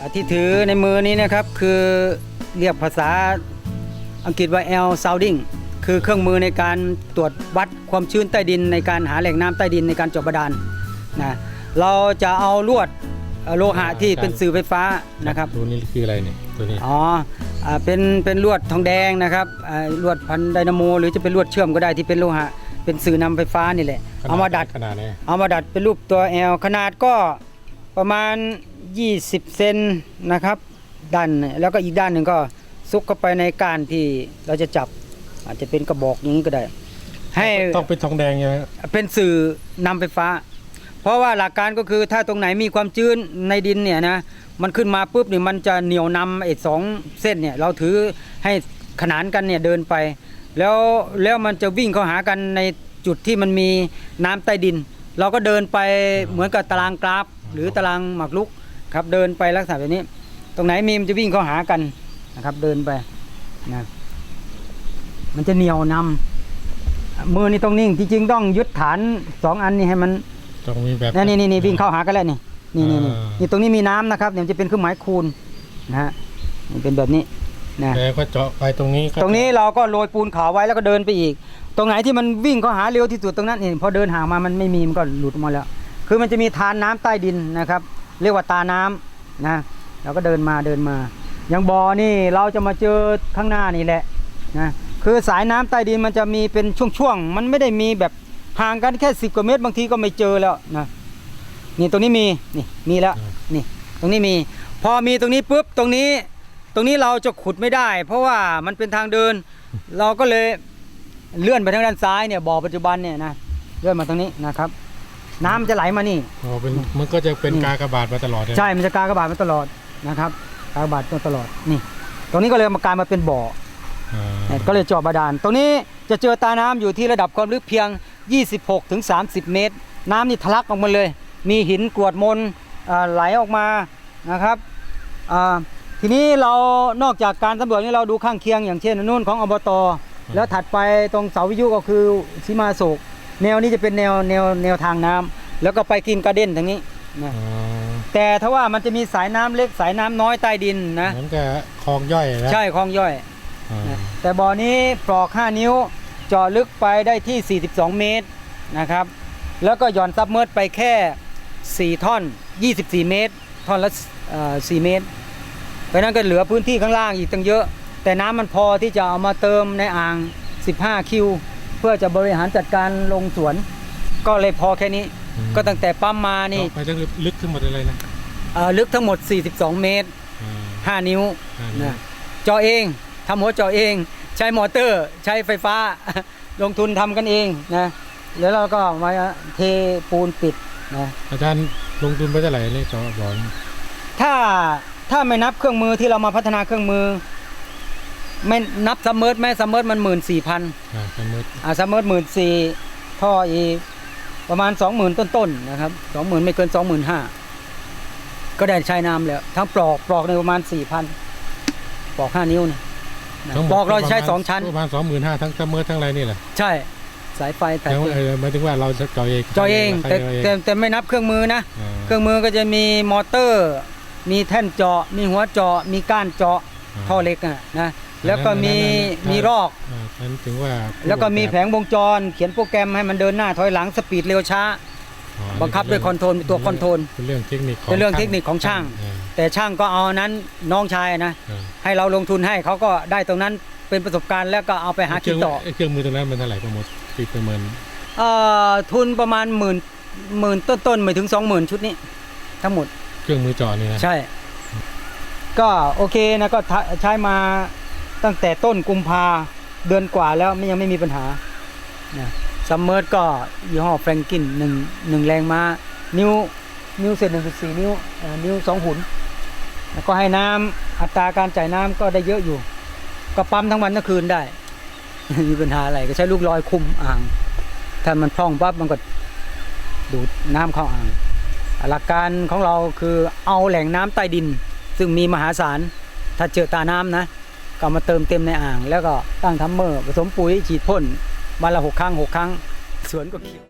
อ่าที่ถือในมือนี้นะครับคือเรียกภาษาอังกฤษว่า L sounding คือเครื่องมือในการตรวจวัดความชื้นใต้ดิน ในการหาแหล่งน้ำใต้ดินในการเจาะบาดาลนะเราจะเอาลวดเอ่อโลหะที่เป็นสื่อไฟฟ้านะครับตัวนี้คืออะไรเนี่ยตัวนี้อ๋ออ่าเป็นเป็นลวดทองแดงนะครับอ่าลวดพันไดนาโม หรือจะเป็นลวดเชื่อมก็ได้ที่เป็นโลหะ เป็นสื่อนำไฟฟ้านี่แหละเอามาดัดขนาดไหนเอามาดัดเป็นรูปตัว L ขนาดก็ประมาณ 20 เซนนะครับด้านแล้วก็อีกด้านหนึ่งก็ซุกเข้าไปในก้านที่เราจะจับ อาจจะเป็นกระบอกอย่างนี้ก็ได้ ให้ต้องเป็นทองแดงใช่ไหมเป็นสื่อนำไฟฟ้า เพราะว่าหลักการก็คือถ้าตรงไหนมีความชื้นในดินเนี่ยนะมันขึ้นมาปุ๊บเนี่ยมันจะเหนียวนำไอ้สองเส้นเนี่ยเราถือให้ขนานกันเนี่ยเดินไป แล้วแล้วมันจะวิ่งเข้าหากันในจุดที่มันมีน้ำใต้ดิน เราก็เดินไปเหมือนกับตารางกราฟ หรือตารางหมากรุก ครับเดินไปลักษณะแบบนี้ ตรงไหนมีมันจะวิ่งเข้าหากันนะครับ เดินไปนะมันจะเหนียวนำมือนี่ต้องนิ่งที่จริงต้องยึดฐานสองอันนี่ให้มันต้องมีแบบนี่นี่นี่วิ่งเข้าหากันแล้วนี่นี่นี่นี่อ่านี่ตรงนี้มีน้ำนะครับเนี่ยมันจะเป็นเครื่องหมายคูณนะฮะนี่เป็นแบบนี้นะแล้วก็เจาะไปตรงนี้ก็ตรงนี้เราก็โรยปูนขาวไว้แล้วก็เดินไปอีก ตรงไหนที่มันวิ่งเข้าหาเร็วที่สุดตรงนั้นเองพอเดินห่างมามันไม่มีมันก็หลุดออกมาแล้ว คือมันจะมีทานน้ำใต้ดินนะครับ เรียกว่าตาน้ำนะเราก็เดินมาเดินมา อย่างบ่อนี่เราจะมาเจอข้างหน้านี่แหละนะคือสายน้ำใต้ดินมันจะมีเป็นช่วงๆมันไม่ได้มีแบบห่างกันแค่สิบกว่าเมตรบางทีก็ไม่เจอแล้วนะนี่ตรงนี้มีนี่มีแล้วนี่ตรงนี้มี พอมีตรงนี้ปุ๊บตรงนี้ ตรงนี้เราจะขุดไม่ได้ เพราะว่ามันเป็นทางเดิน เราก็เลยเลื่อนไปทางด้านซ้ายเนี่ยบ่อปัจจุบันเนี่ยนะเลื่อนมาตรงนี้นะครับ น้ำจะไหลมานี่ อ๋อเป็นมันก็จะเป็นนี่กากบาทมาตลอดเลยใช่ มันจะกากระบาดมาตลอดนะครับ กากระบาดมาตลอดนี่ ตรงนี้ก็เลยมากลายมาเป็นบ่อ อ่าเนี่ยก็เลยเจาะบาดาล ตรงนี้จะเจอตาน้ำอยู่ที่ระดับความลึกเพียง 26ถึง30 เมตร น้ำนี่ทะลักออกมาเลย มีหินกรวดมนอ่าไหลออกมานะครับอ่าทีนี้เรานอกจากการสำรวจนี่เราดูข้างเคียงอย่างเช่นนู่นของอบต แล้วถัดไปตรงเสาวิทยุก็คือสีมาโศก แนวนี้จะเป็นแนวแนวแนวทางน้ำแล้วก็ไปกินกระเด็นทางนี้นะอ๋อแต่ถ้าว่ามันจะมีสายน้ำเล็กสายน้ำน้อยใต้ดินนะเหมือนกับคลองย่อยนะใช่คลองย่อยอ่านะแต่บ่อนี้ปลอก 5 นิ้วเจาะลึกไปได้ที่ 42 เมตรนะครับ แล้วก็หย่อนซับเมิร์ดไปแค่ 4 ท่อน 24 เมตร ท่อนละเอ่อ4เมตร เพราะฉะนั้นก็เหลือพื้นที่ข้างล่างอีกตั้งเยอะ แต่น้ำมันพอที่จะเอามาเติมในอ่าง 15 คิว เพื่อจะบริหารจัดการลงสวน ก็เลยพอแค่นี้ ก็ตั้งแต่ปั๊มมานี่เจาะไปจะลึกขึ้นหมดเลยนะเอ่อลึกทั้งหมด 42 เมตรอ่า5นิ้วห้านิ้วนะเจาะเองทำหัวเจาะเอง ใช้มอเตอร์ใช้ไฟฟ้าลงทุนทำกันเองนะแล้วเราก็มาเทปูนปิดนะอาจารย์ลงทุนไปเท่าไหร่เนี่ยเจาะบ่อนี่ถ้าถ้าไม่นับเครื่องมือที่เรามาพัฒนาเครื่องมือ ไม่นับซัมเมอร์แม่ซัมเมอร์มันหมื่นสี่พันอ่าสมมติอ่าซัมเมอร์หมื่นสี่ท่ออีกประมาณสองหมื่นต้นๆนะครับสองหมื่นไม่เกินสองหมื่นห้าก็ได้ใช้น้ำแล้ว ทั้งปลอกปลอกในประมาณสี่พันปลอกห้านิ้วเนี่ยนะทั้งหมดปลอกเราใช้ประมณสองชั้นประมาณสองหมื่นห้าทั้งสมมติทั้งอะไรนี่แหละใช่สายไฟแต่แต่ว่าเออหมายถึงว่าเราจะเจาะเองจอเองแต่ใครแต่แต่ไม่นับเครื่องมือนะอ่าเครื่องมือก็จะมีมอเตอร์ มีแท่นเจาะ มีหัวเจาะ มีก้านเจาะท่อเล็กอะนะ แล้วก็มีมีรอกอ่านั้นถึงว่าแล้วก็มีแผงวงจร เขียนโปรแกรมให้มันเดินหน้าถอยหลังสปีดเร็วช้า อ๋อบังคับด้วยคอนโทรลตัวคอนโทรล เป็นเรื่องเทคนิคของเป็นเรื่องเทคนิคของช่าง อ่าแต่ช่างก็เอานั้นน้องชายนะ อ่าให้เราลงทุนให้เขาก็ได้ตรงนั้นเป็นประสบการณ์แล้วก็เอาไปหาคิดต่อไเครื่องมือตรงนั้นมันเท่าไหร่ประมดตีประเมินเอ่อทุนประมาณหมื่นหมื่นต้นๆไม่ถึงสองหมื่นชุดนี้ ทั้งหมด เครื่องมือเจาะนี่นะ ใช่ ก็โอเคนะก็ทะใช้มา ตั้งแต่ต้นกุมภาเดือนกว่าแล้วไม่ยังไม่มีปัญหาซัมเมอร์ก็ยี่ห้อแฟรงกินหนึ่งหนึ่งแรงมานิ้วนิ้วเศษหนึ่งสี่นิ้วนิ้วสองหุ่นแล้วก็ให้น้ำอัตราการจ่ายน้ำก็ได้เยอะอยู่ ก็ปั๊มทั้งวันทั้งคืนได้ไม่มีปัญหาอะไรก็ใช้ลูกลอยคุมอ่าง ถ้ามันพร่องปั๊บมันก็ดูดน้ำเข้าอ่างหลักการของเราคือเอาแหล่งน้ำใต้ดิน ซึ่งมีมหาศาลถ้าเจอตาน้ำนะ ก็มาเติมเต็มในอ่าง แล้วก็ตั้งทัมเมอร์ผสมปุ๋ยฉีดพ่นวันละหกครั้งหกครั้งสวนก็เขียว